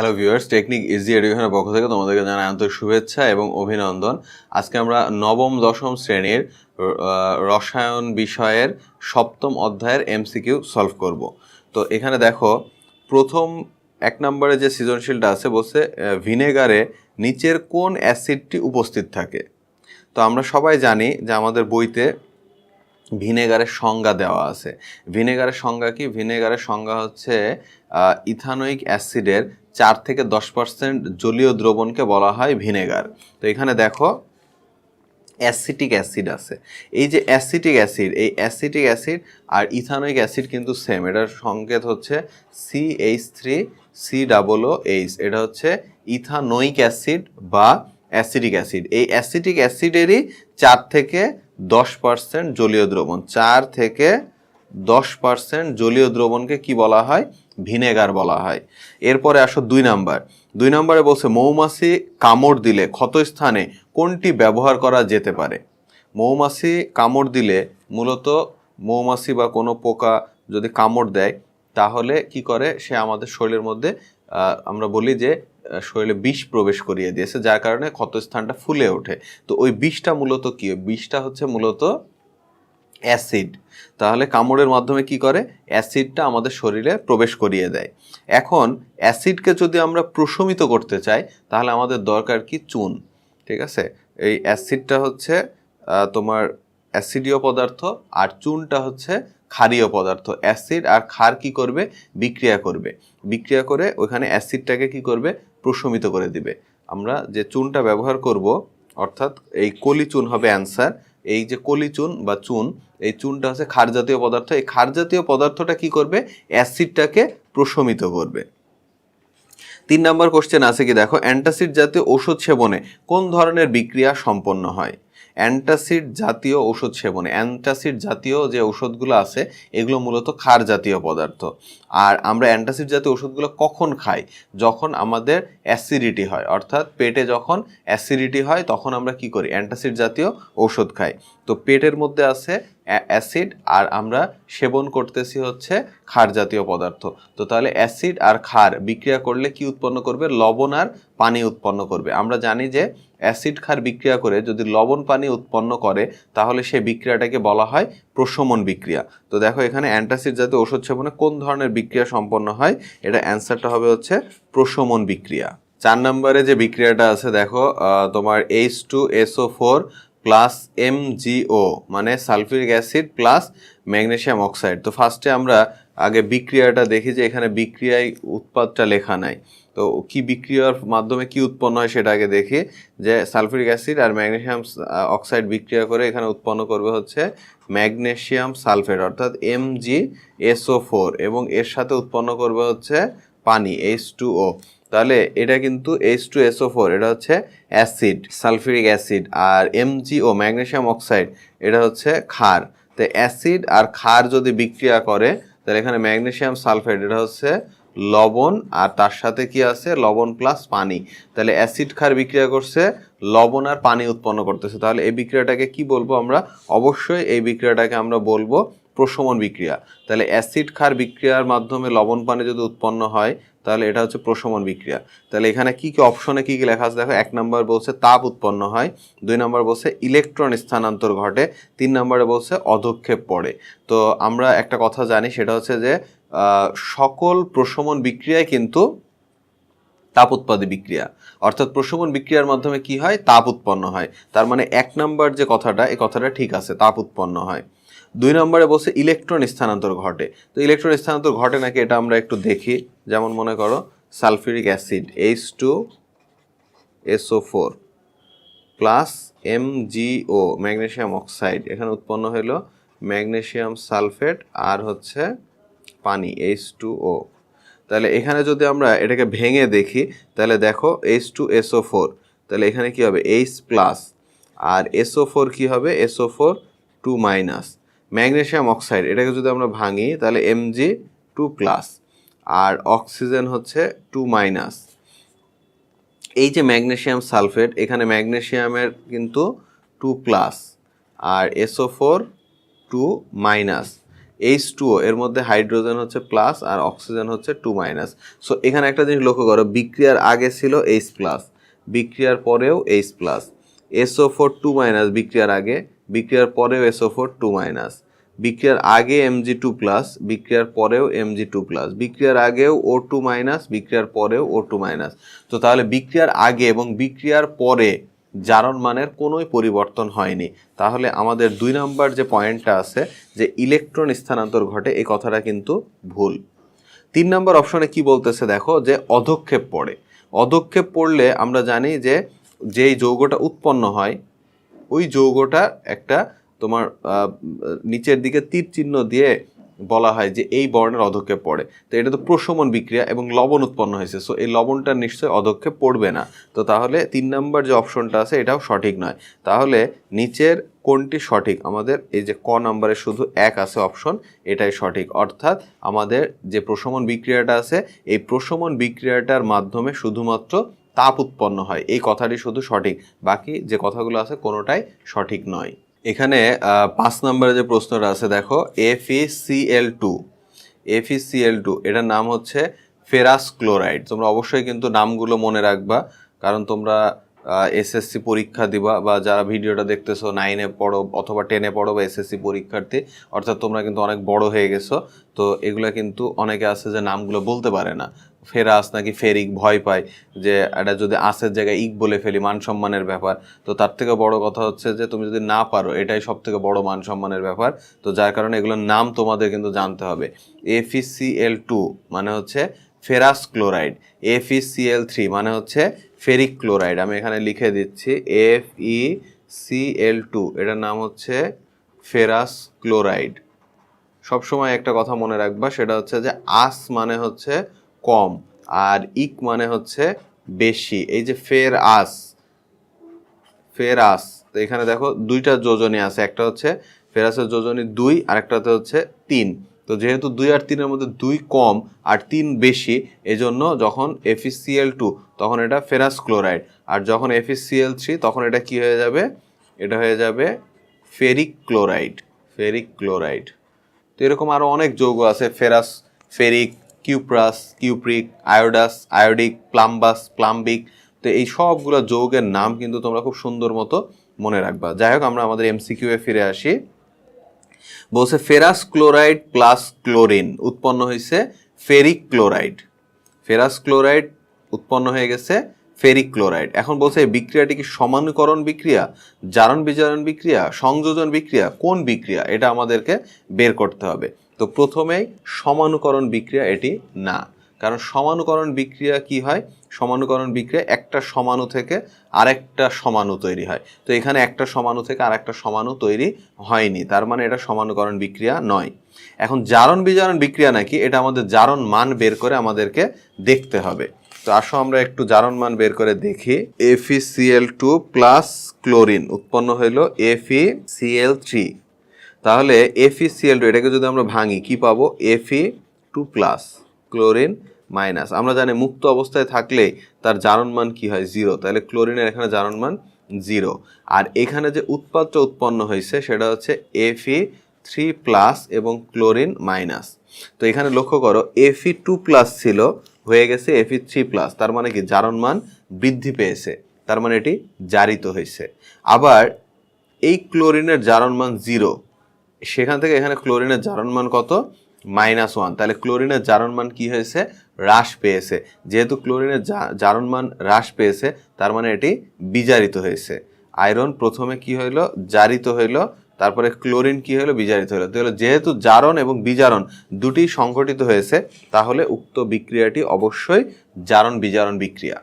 Hello viewers technique easy এডুকেশনের পক্ষ থেকে তোমাদেরকে জানাই আন্তরিক শুভেচ্ছা এবং অভিনন্দন। আজকে আমরা নবম, দশম শ্রেণির রসায়ন বিষয়ের সপ্তম অধ্যায়ের এমসিকিউ সলভ করব। তো এখানে দেখো, প্রথম এক নম্বরে যে সৃজনশীলটা আছে, বলছে ভিনেগারে নিচের কোন অ্যাসিডটি উপস্থিত থাকে? তো আমরা সবাই জানি যে আমাদের বইতে ভিনেগারের সংজ্ঞা দেওয়া আছে। ভিনেগারের সংজ্ঞা কি? ভিনেগারের সংজ্ঞা হচ্ছে ইথানোয়িক অ্যাসিডের চার থেকে দশ পার্সেন্ট জলীয় দ্রবণকে বলা হয় ভিনেগার। তো এখানে দেখো, অ্যাসিটিক অ্যাসিড আছে। এই যে অ্যাসিটিক অ্যাসিড, এই অ্যাসিটিক অ্যাসিড আর ইথানোয়িক অ্যাসিড কিন্তু সেম এটার সংকেত হচ্ছে C H three C double O H এটা হচ্ছে ইথানোয়িক অ্যাসিড বা অ্যাসিটিক অ্যাসিড। এই অ্যাসিটিক অ্যাসিডেরই চার থেকে দশ পার্সেন্ট জলীয় দ্রবণ। চার থেকে দশ পার্সেন্ট জলীয় দ্রবণকে কি বলা হয়? ভিনেগার বলা হয়। এরপরে আসো দুই নাম্বার। দুই নম্বরে বলছে, মৌমাছি কামড় দিলে ক্ষতস্থানে কোনটি ব্যবহার করা যেতে পারে? মৌমাছি কামড় দিলে মূলত মৌমাছি বা কোনো পোকা যদি কামড় দেয়, তাহলে কি করে? সে আমাদের শরীরের মধ্যে আমরা বলি যে শরীরে বিষ প্রবেশ করিয়ে দিয়েছে, যার কারণে ক্ষতস্থানটা ফুলে ওঠে। তো ওই বিষটা মূলত কি? বিষটা হচ্ছে মূলত অ্যাসিড। তাহলে কামড়ের মাধ্যমে কি করে? অ্যাসিডটা আমাদের শরীরে প্রবেশ করিয়ে দেয়। এখন অ্যাসিডকে যদি আমরা প্রশমিত করতে চাই, তাহলে আমাদের দরকার কি? চুন, ঠিক আছে? এই অ্যাসিডটা হচ্ছে তোমার অ্যাসিডীয় পদার্থ আর চুনটা হচ্ছে ক্ষারীয় পদার্থ। অ্যাসিড আর ক্ষার কি করবে? বিক্রিয়া করবে। বিক্রিয়া করে ওইখানে অ্যাসিডটাকে কি করবে? প্রশমিত করে দিবে। আমরা যে চুনটা ব্যবহার করব, অর্থাৎ এই কলি চুন হবে অ্যান্সার। এই যে কলি চুন বা চুন, এই চুনটা হচ্ছে ক্ষার জাতীয় পদার্থ। এই ক্ষার জাতীয় পদার্থটা কি করবে? অ্যাসিডটাকে প্রশমিত করবে। তিন নম্বর কোশ্চেন আছে কি? দেখো, অ্যান্টাসিড জাতীয় ওষুধ সেবনে কোন ধরনের বিক্রিয়া সম্পন্ন হয়? অ্যান্টাসিড জাতীয় ওষুধ সেবনে। অ্যান্টাসিড জাতীয় যে ওষুধগুলো আছে, এগুলো মূলত ক্ষার জাতীয় পদার্থ। আর আমরা অ্যান্টাসিড জাতীয় ওষুধগুলো কখন খাই? যখন আমাদের অ্যাসিডিটি হয়। অর্থাৎ পেটে যখন অ্যাসিডিটি হয়, তখন আমরা কি করি? অ্যান্টাসিড জাতীয় ঔষধ খাই। তো পেটের মধ্যে আছে অ্যাসিড আর আমরা সেবন করতেছি হচ্ছে ক্ষার জাতীয় পদার্থ। তো তাহলে অ্যাসিড আর ক্ষার বিক্রিয়া করলে কি উৎপন্ন করবে? লবণ আর পানি উৎপন্ন করবে। আমরা জানি যে অ্যাসিড ক্ষার বিক্রিয়া করে যদি লবণ পানি উৎপন্ন করে, তাহলে সেই বিক্রিয়াটাকে বলা হয় প্রশমন বিক্রিয়া। তো দেখো এখানে অ্যান্টাসিড জাতীয় ওষুধ সেবনে কোন ধরনের বিক্রিয়া সম্পন্ন হয়? এটা অ্যান্সারটা হবে হচ্ছে প্রশমন বিক্রিয়া। চার নম্বরে যে বিক্রিয়াটা আছে, দেখো তোমার H two SO four plus MgO মানে sulphuric acid plus magnesium oxide. তো ফার্স্টে আমরা আগে বিক্রিয়াটা দেখি যে এখানে বিক্রিয়ায় উৎপাদটা লেখা নাই। তো কি বিক্রিয়ার মাধ্যমে কি উৎপন্ন হয় সেটা আগে দেখি, যে সালফিউরিক অ্যাসিড আর ম্যাগনেসিয়াম অক্সাইড বিক্রিয়া করে এখানে উৎপন্ন করবে হচ্ছে ম্যাগনেসিয়াম সালফেট, অর্থাৎ এম এমজি এসও ফোর, এবং এর সাথে উৎপন্ন করবে হচ্ছে পানি, এইচ টু ও। তাহলে এটা কিন্তু এইচ টু এসও ফোর, এটা হচ্ছে অ্যাসিড সালফিউরিক অ্যাসিড, আর এমজিও ম্যাগনেসিয়াম অক্সাইড, এটা হচ্ছে ক্ষার। তো অ্যাসিড আর ক্ষার যদি বিক্রিয়া করে, তাহলে এখানে ম্যাগনেসিয়াম সালফেট, এটা হচ্ছে লবণ আর তার সাথে কি আছে? লবণ প্লাস পানি। তাহলে অ্যাসিড ক্ষার বিক্রিয়া করছে, লবণ আর পানি উৎপন্ন করতেছে। তাহলে এই বিক্রিয়াটাকে কি বলব আমরা? অবশ্যই এই বিক্রিয়াটাকে আমরা বলব প্রশমন বিক্রিয়া। তাহলে অ্যাসিড ক্ষার বিক্রিয়ার মাধ্যমে লবণ পানি যদি উৎপন্ন হয়, তাহলে এটা হচ্ছে প্রশমন বিক্রিয়া। তাহলে এখানে কি কি অপশনে কি কি লেখা আছে? দেখো, এক নম্বর বলছে তাপ উৎপন্ন হয়, দুই নম্বর বলছে ইলেকট্রন স্থানান্তর ঘটে, তিন নম্বরে বলছে অধক্ষেপ পড়ে। তো আমরা একটা কথা জানি, সেটা হচ্ছে যে সকল প্রশমন বিক্রিয়ায় কিন্তু তাপ উৎপাদী বিক্রিয়া। অর্থাৎ প্রশমন বিক্রিয়ার মাধ্যমে কি হয়? তাপ উৎপন্ন হয়। তার মানে এক নাম্বার যে কথাটা, এই কথাটা ঠিক আছে, তাপ উৎপন্ন হয়। দুই নম্বরে বলছে ইলেকট্রন স্থানান্তর ঘটে। তো ইলেকট্রন স্থানান্তর ঘটে নাকি এটা আমরা একটু দেখি। যেমন মনে করো, sulphuric acid H two SO four plus MgO magnesium oxide. এখানে উৎপন্ন হলো ম্যাগনেসিয়াম সালফেট আর হচ্ছে পানি এইচ টু ও তাহলে এখানে যদি আমরা এটাকে ভেঙে দেখি, তাহলে দেখো এইচ টু এসও ফোর তাহলে এখানে কি হবে? এইচ প্লাস আর এসও ফোর কী হবে? SO four two minus magnesium oxide এটাকে যদি আমরা ভাঙি, তাহলে এমজি টু প্লাস আর অক্সিজেন হচ্ছে টু মাইনাস এই যে ম্যাগনেসিয়াম সালফেট এখানে ম্যাগনেসিয়ামের কিন্তু টু প্লাস আর SO four two minus H two এর মধ্যে হাইড্রোজেন হচ্ছে প্লাস আর অক্সিজেন হচ্ছে টু মাইনাস সো এখানে একটা জিনিস লক্ষ্য করো, বিক্রিয়ার আগে ছিল এইচ প্লাস বিক্রিয়ার পরেও H plus SO four two minus বিক্রিয়ার আগে, বিক্রিয়ার পরেও এসও ফোর টু মাইনাস বিক্রিয়ার আগে এমজি টু প্লাস বিক্রিয়ার পরেও এমজি টু প্লাস বিক্রিয়ার আগেও ও টু মাইনাস বিক্রিয়ার পরেও ও টু মাইনাস তো তাহলে বিক্রিয়ার আগে এবং বিক্রিয়ার পরে জারণ মানের কোনোই পরিবর্তন হয়নি। তাহলে আমাদের দুই নম্বর যে পয়েন্টটা আছে, যে ইলেকট্রন স্থানান্তর ঘটে এই কথাটা কিন্তু ভুল। তিন নম্বর অপশনে কি বলতেছে দেখো, যে অধক্ষেপ পড়ে। অধক্ষেপ পড়লে আমরা জানি যে যেই যৌগটা উৎপন্ন হয়, ওই যৌগটা একটা তোমার নিচের দিকে তীর চিহ্ন দিয়ে বলা হয় যে এই বর্ণের অধক্ষেপ পড়ে। তো এটা তো প্রশমন বিক্রিয়া এবং লবণ উৎপন্ন হয়েছে। সো এই লবণটা নিশ্চয়ই অধক্ষেপ পড়বে না। তো তাহলে তিন নম্বর যে অপশনটা আছে, এটাও সঠিক নয়। তাহলে নিচের কোনটি সঠিক? আমাদের এই যে ক নম্বরে শুধু এক আছে অপশন, এটাই সঠিক। অর্থাৎ আমাদের যে প্রশমন বিক্রিয়াটা আছে, এই প্রশমন বিক্রিয়াটার মাধ্যমে শুধুমাত্র তাপ উৎপন্ন হয়। এই কথাটি শুধু সঠিক। বাকি যে কথাগুলো আছে, কোনোটাই সঠিক নয়। এখানে পাঁচ নম্বরে যে প্রশ্নটা আছে, দেখো F E C L two F E C L two এটার নাম হচ্ছে ফেরাস ক্লোরাইড তোমরা অবশ্যই কিন্তু নামগুলো মনে রাখবা, কারণ তোমরা এসএসসি পরীক্ষা দিবা, বা যারা ভিডিওটা দেখতেছো নাইনে পড়ো, অথবা টেনে পড়ো, বা এসএসসি পরীক্ষার্থী, অর্থাৎ তোমরা কিন্তু অনেক বড় হয়ে গেছো, তো এগুলা কিন্তু অনেকে আছে যে নামগুলো বলতে পারে না। ফেরাস নাকি ফেরিক ভয় পায় যে এটা যদি আসের জায়গায় ইক বলে ফেলি, মান সম্মানের ব্যাপার। তো তার থেকে বড় কথা হচ্ছে যে, তুমি যদি না পারো, এটাই সব থেকে বড় মান সম্মানের ব্যাপার। তো যার কারণে এগুলোর নাম তোমাদের কিন্তু জানতে হবে। এফিসিএল টু মানে হচ্ছে ফেরাস ক্লোরাইড। এফিসিএল থ্রি মানে হচ্ছে ফেরিক ক্লোরাইড। আমি এখানে লিখে দিচ্ছি এফ ই সিএল টু এটার নাম হচ্ছে ফেরাস ক্লোরাইড। সবসময় একটা কথা মনে রাখবা, সেটা হচ্ছে যে, আস মানে হচ্ছে কম, আর ইক মানে হচ্ছে বেশি। এই যে ফের আস ফেরাস তো এখানে দেখো দুইটা যোজনী আছে, একটা হচ্ছে ফেরাসের যোজনী দুই, আর একটাতে হচ্ছে তিন। তো যেহেতু দুই আর তিনের মধ্যে দুই কম আর তিন বেশি, এজন্য যখন এফিসিএল টু তখন এটা ফেরাস ক্লোরাইড। আর যখন এফিসিএল থ্রি তখন এটা কি হয়ে যাবে? এটা হয়ে যাবে ফেরিক ক্লোরাইড ফেরিক ক্লোরাইড। তো এরকম আরও অনেক যৌগ আছে, ferrous, ferric cuprous cupric iodous iodic plumbous plumbic তো এই সবগুলো যৌগের নাম কিন্তু তোমরা খুব সুন্দর মতো মনে রাখবা। যাই হোক, আমরা আমাদের এমসিকিউ এ ফিরে আসি। বলছে, ফেরাস ক্লোরাইড প্লাস ক্লোরিন উৎপন্ন হয়েছে ফেরিক ক্লোরাইড ফেরাস ক্লোরাইড উৎপন্ন হয়ে গেছে ফেরিক ক্লোরাইড এখন বলছে, এই বিক্রিয়াটি কি সমানুকরণ বিক্রিয়া, জারণ বিজারণ বিক্রিয়া, সংযোজন বিক্রিয়া? কোন বিক্রিয়া? এটা আমাদেরকে বের করতে হবে। তো প্রথমেই সমানুকরণ বিক্রিয়া এটি না। কারণ সমানুকরণ বিক্রিয়া কি হয়? সমানুকরণ বিক্রিয়া একটা সমাণু থেকে আরেকটা সমাণু তৈরি হয়। তো এখানে একটা সমাণু থেকে আরেকটা সমাণু তৈরি হয়নি। তার মানে এটা সমানুকরণ বিক্রিয়া নয়। এখন জারণ বিজারণ বিক্রিয়া নাকি? এটা আমাদের জারণ মান বের করে আমাদেরকে দেখতে হবে। তো আসো আমরা একটু জারণ মান বের করে দেখি। এফিসিএল টু প্লাস ক্লোরিন উৎপন্ন হইল এফিসিএল থ্রি তাহলে এফিসিএল টু এটাকে যদি আমরা ভাঙি, কি পাবো? এফি টু প্লাস ক্লোরিন মাইনাস আমরা জানি মুক্ত অবস্থায় থাকলে তার জারণ মান কি হয়? জিরো তাহলে ক্লোরিনের এখানে জারণ মান জিরো আর এখানে যে উৎপাদটা উৎপন্ন হয়েছে, সেটা হচ্ছে এফি থ্রি প্লাস এবং ক্লোরিন মাইনাস তো এখানে লক্ষ্য করো এফি টু প্লাস ছিল, হয়ে গেছে এফি থ্রি প্লাস তার মানে কি? জারণ মান বৃদ্ধি পেয়েছে। তার মানে এটি জারিত হয়েছে। আবার এই ক্লোরিনের জারণ মান জিরো সেখান থেকে এখানে ক্লোরিনের জারণ মান কত? Minus one. তাহলে ক্লোরিনের জারণ মান কি হয়েছে? হ্রাস পেয়েছে। যেহেতু ক্লোরিনের জারণ মান হ্রাস পেয়েছে, তার মানে এটি বিজারিত হয়েছে। আয়রন প্রথমে কি হইল? জারিত হইল। তারপরে ক্লোরিন কি হলো বিজারিত হলো তাহলে যেহেতু জারণ এবং বিজারণ দুটি সংঘটিত হয়েছে, তাহলে উক্ত বিক্রিয়াটি অবশ্যই জারণ বিজারণ বিক্রিয়া।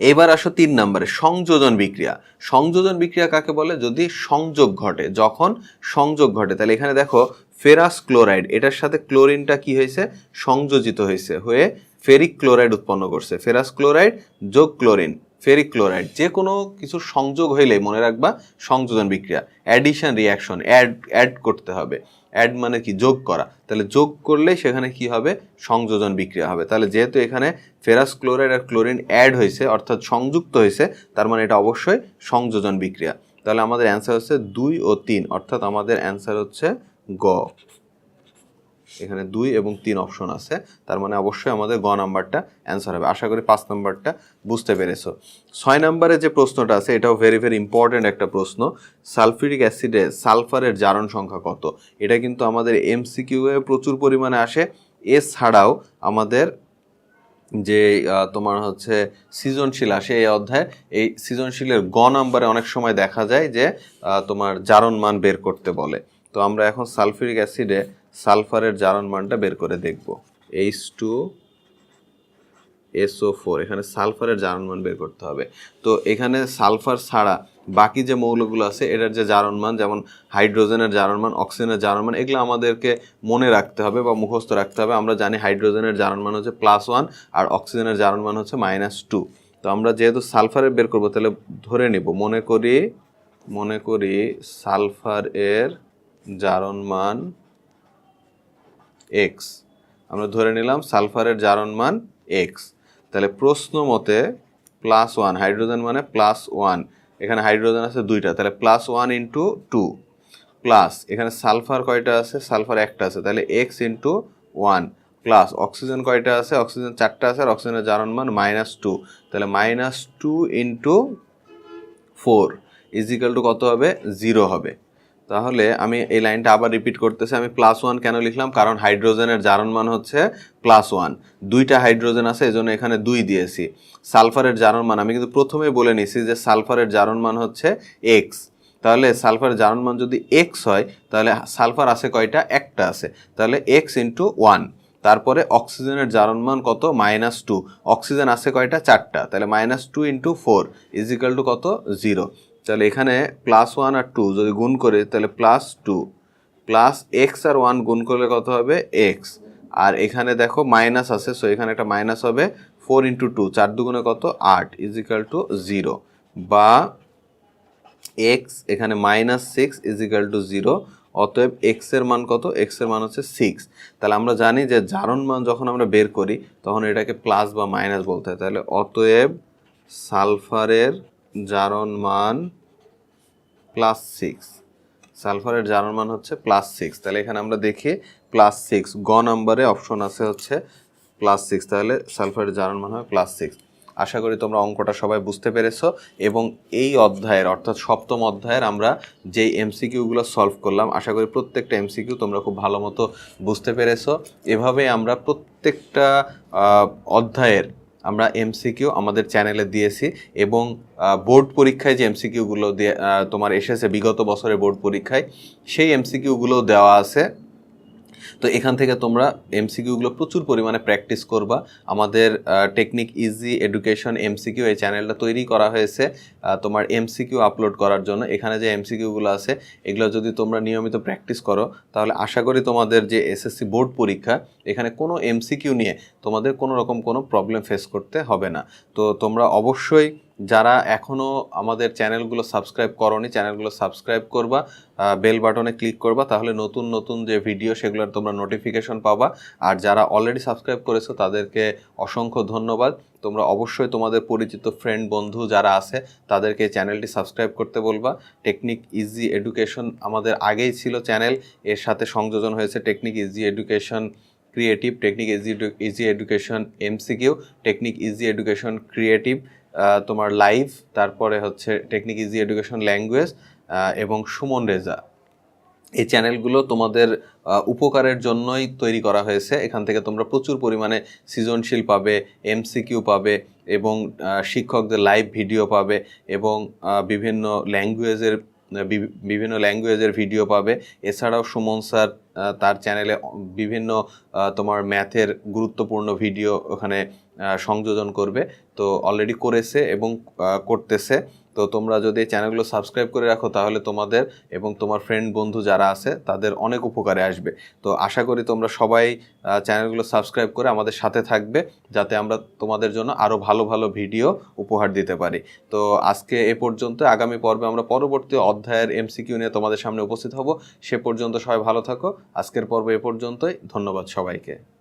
এবার আসো তিন নম্বরে, সংযোজন বিক্রিয়া। সংযোজন বিক্রিয়া কাকে বলে? যদি সংযোগ ঘটে, যখন সংযোগ ঘটে, তাহলে এখানে দেখো ফেরাস ক্লোরাইড, এটার সাথে ক্লোরিনটা কি হয়েছে? সংযোজিত হয়েছে, হয়ে ফেরিক ক্লোরাইড উৎপন্ন করছে। ফেরাস ক্লোরাইড যোগ ক্লোরিন। ফেরিক ক্লোরাইড যে কোনো কিছু সংযোগ হইলেই মনে রাখবা সংযোজন বিক্রিয়া অ্যাডিশন রিয়াকশন অ্যাড অ্যাড করতে হবে। অ্যাড মানে কি? যোগ করা। তাহলে যোগ করলেই সেখানে কি হবে? সংযোজন বিক্রিয়া হবে। তাহলে যেহেতু এখানে ফেরাস ক্লোরাইড আর ক্লোরিন অ্যাড হয়েছে, অর্থাৎ সংযুক্ত হয়েছে, তার মানে এটা অবশ্যই সংযোজন বিক্রিয়া। তাহলে আমাদের অ্যান্সার হচ্ছে দুই ও তিন, অর্থাৎ আমাদের অ্যান্সার হচ্ছে গ। এখানে দুই এবং তিন অপশন আছে। তার মানে অবশ্যই আমাদের গ নাম্বারটা অ্যান্সার হবে। আশা করি পাঁচ নাম্বারটা বুঝতে পেরেছ। ছয় নাম্বারে যে প্রশ্নটা আছে, এটাও ভেরি ভেরি ইম্পর্ট্যান্ট একটা প্রশ্ন। সালফিউরিক অ্যাসিডে সালফারের জারণ সংখ্যা কত? এটা কিন্তু আমাদের এমসিকিউ এ প্রচুর পরিমাণে আসে। এছাড়াও আমাদের যে তোমার হচ্ছে সৃজনশীল আসে এই অধ্যায়। এই সৃজনশীলের গ নাম্বারে অনেক সময় দেখা যায় যে তোমার জারণ মান বের করতে বলে। তো আমরা এখন সালফিউরিক অ্যাসিডে সালফারের জারণ মানটা বের করে দেখব। এইচ টু এসও ফোর এখানে সালফারের জারণ মান বের করতে হবে। তো এখানে সালফার ছাড়া বাকি যে মৌলগুলো আছে, এটার যে জারণ মান, যেমন হাইড্রোজেনের জারণ মান, অক্সিজেনের জারণ মান, এগুলো আমাদেরকে মনে রাখতে হবে বা মুখস্থ রাখতে হবে। আমরা জানি হাইড্রোজেনের জারণ মান হচ্ছে প্লাস ওয়ান আর অক্সিজেনের জারণ মান হচ্ছে মাইনাস টু তো আমরা যেহেতু সালফারের বের করব, তাহলে ধরে নিব, মনে করি মনে করি সালফার এর জারণ মান এক্স আমরা ধরে নিলাম সালফারের জারণ মান এক্স তাহলে প্রশ্ন মতে প্লাস ওয়ান হাইড্রোজেন মানে প্লাস ওয়ান এখানে হাইড্রোজেন আছে দুইটা, তাহলে plus one into two plus এখানে সালফার কয়টা আছে? সালফার একটা আছে, তাহলে X into one plus oxygen কয়টা আছে? অক্সিজেন চারটা আছে, আর অক্সিজেনের জারণ মান মাইনাস টু তাহলে minus two into four equal two কত হবে? জিরো হবে। তাহলে আমি এই লাইনটা আবার রিপিট করতেছি, আমি প্লাস ওয়ান কেন লিখলাম? কারণ হাইড্রোজেনের জারণ মান হচ্ছে প্লাস ওয়ান দুইটা হাইড্রোজেন আছে এই এখানে দুই দিয়েছি। সালফারের জারণ মান, আমি কিন্তু প্রথমে বলে নিছি যে সালফারের জারণ মান হচ্ছে এক্স তাহলে সালফারের জারণ মান যদি এক্স হয়, তাহলে সালফার আছে কয়টা? একটা আছে। তাহলে এক্স ইন্টু ওয়ান তারপরে অক্সিজেনের জারণ মান কত? মাইনাস টু অক্সিজেন আছে কয়টা? চারটা। তাহলে minus two into four equal two কত? জিরো তাহলে এখানে প্লাস ওয়ান আর টু যদি গুণ করে, তাহলে প্লাস টু প্লাস এক্স আর ওয়ান গুণ করলে কত হবে? এক্স আর এখানে দেখো মাইনাস আছে সো এখানে একটা মাইনাস হবে ফোর ইন্টু টু চার দুগুণে কত? আট ইজিক্যাল টু জিরো বা এক্স এখানে minus six equal two zero অতএব এক্সের মান কত? এক্সের মান হচ্ছে সিক্স তাহলে আমরা জানি যে জারণ মান যখন আমরা বের করি, তখন এটাকে প্লাস বা মাইনাস বলতে হয়। তাহলে অতএব সালফারের জারণ মান প্লাস সিক্স সালফারের জারণ মান হচ্ছে প্লাস সিক্স তাহলে এখানে আমরা দেখি প্লাস সিক্স গ নাম্বারে অপশন আছে হচ্ছে প্লাস সিক্স তাহলে সালফারের জারণ মান হবে প্লাস সিক্স আশা করি তোমরা অঙ্কটা সবাই বুঝতে পেরেছ এবং এই অধ্যায়ের, অর্থাৎ সপ্তম অধ্যায়ের আমরা যেই এমসিকিউগুলো সলভ করলাম, আশা করি প্রত্যেকটা এমসিকিউ তোমরা খুব ভালো মতো বুঝতে পেরেছ। এভাবে আমরা প্রত্যেকটা অধ্যায়ের আমরা এমসিকিউ আমাদের চ্যানেলে দিয়েছি এবং বোর্ড পরীক্ষায় যে এমসিকিউগুলো দিয়ে তোমার এসেছে বিগত বছরের বোর্ড পরীক্ষায়, সেই এমসিকিউগুলো দেওয়া আছে। তো এখান থেকে তোমরা এমসিকিউগুলো প্রচুর পরিমাণে প্র্যাকটিস করবা। আমাদের টেকনিক ইজি এডুকেশন এমসিকিউ এই চ্যানেলটা তৈরি করা হয়েছে তোমার এমসিকিউ আপলোড করার জন্য। এখানে যে এমসিকিউগুলো আছে, এগুলো যদি তোমরা নিয়মিত প্র্যাকটিস করো, তাহলে আশা করি তোমাদের যে এসএসসি বোর্ড পরীক্ষা, এখানে কোনো এমসিকিউ নিয়ে তোমাদের কোনো রকম কোনো প্রবলেম ফেস করতে হবে না। তো তোমরা অবশ্যই যারা এখনও আমাদের চ্যানেলগুলো সাবস্ক্রাইব করনি, চ্যানেলগুলো সাবস্ক্রাইব করবা বেল বাটনে ক্লিক করবা, তাহলে নতুন নতুন যে ভিডিও সেগুলোর তোমরা নোটিফিকেশন পাবা। আর যারা অলরেডি সাবস্ক্রাইব করেছ, তাদেরকে অসংখ্য ধন্যবাদ। তোমরা অবশ্যই তোমাদের পরিচিত ফ্রেন্ড বন্ধু যারা আছে, তাদেরকে চ্যানেলটি সাবস্ক্রাইব করতে বলবা। টেকনিক ইজি এডুকেশন আমাদের আগেই ছিল চ্যানেল, এর সাথে সংযোজন হয়েছে technique easy education creative technique easy easy education M C Q technique easy education creative তোমার লাইভ তারপরে হচ্ছে টেকনিক ইজি এডুকেশন ল্যাঙ্গুয়েজ এবং সুমন রেজা। এই চ্যানেলগুলো তোমাদের উপকারের জন্যই তৈরি করা হয়েছে। এখান থেকে তোমরা প্রচুর পরিমাণে সৃজনশীল পাবে এমসিকিউ পাবে, এবং শিক্ষকদের লাইভ ভিডিও পাবে, এবং বিভিন্ন ল্যাঙ্গুয়েজের বিভিন্ন ল্যাঙ্গুয়েজের ভিডিও পাবে। এছাড়াও সুমন স্যার তার চ্যানেলে বিভিন্ন তোমার ম্যাথের গুরুত্বপূর্ণ ভিডিও ওখানে সংযোজন করবে। তো অলরেডি করেছে এবং করতেছে। তো তোমরা যদি এই চ্যানেলগুলো সাবস্ক্রাইব করে রাখো তাহলে তোমাদের এবং তোমার ফ্রেন্ড বন্ধু যারা আছে তাদের অনেক উপকারে আসবে। তো আশা করি তোমরা সবাই চ্যানেলগুলো সাবস্ক্রাইব করে আমাদের সাথে থাকবে যাতে আমরা তোমাদের জন্য আরও ভালো ভালো ভিডিও উপহার দিতে পারি। তো আজকে এ পর্যন্ত, আগামী পর্বে আমরা পরবর্তী অধ্যায়ের এমসিকিউ নিয়ে তোমাদের সামনে উপস্থিত হব। সে পর্যন্ত সবাই ভালো থাকো। আজকের পর্ব এ পর্যন্তই। ধন্যবাদ সবাইকে।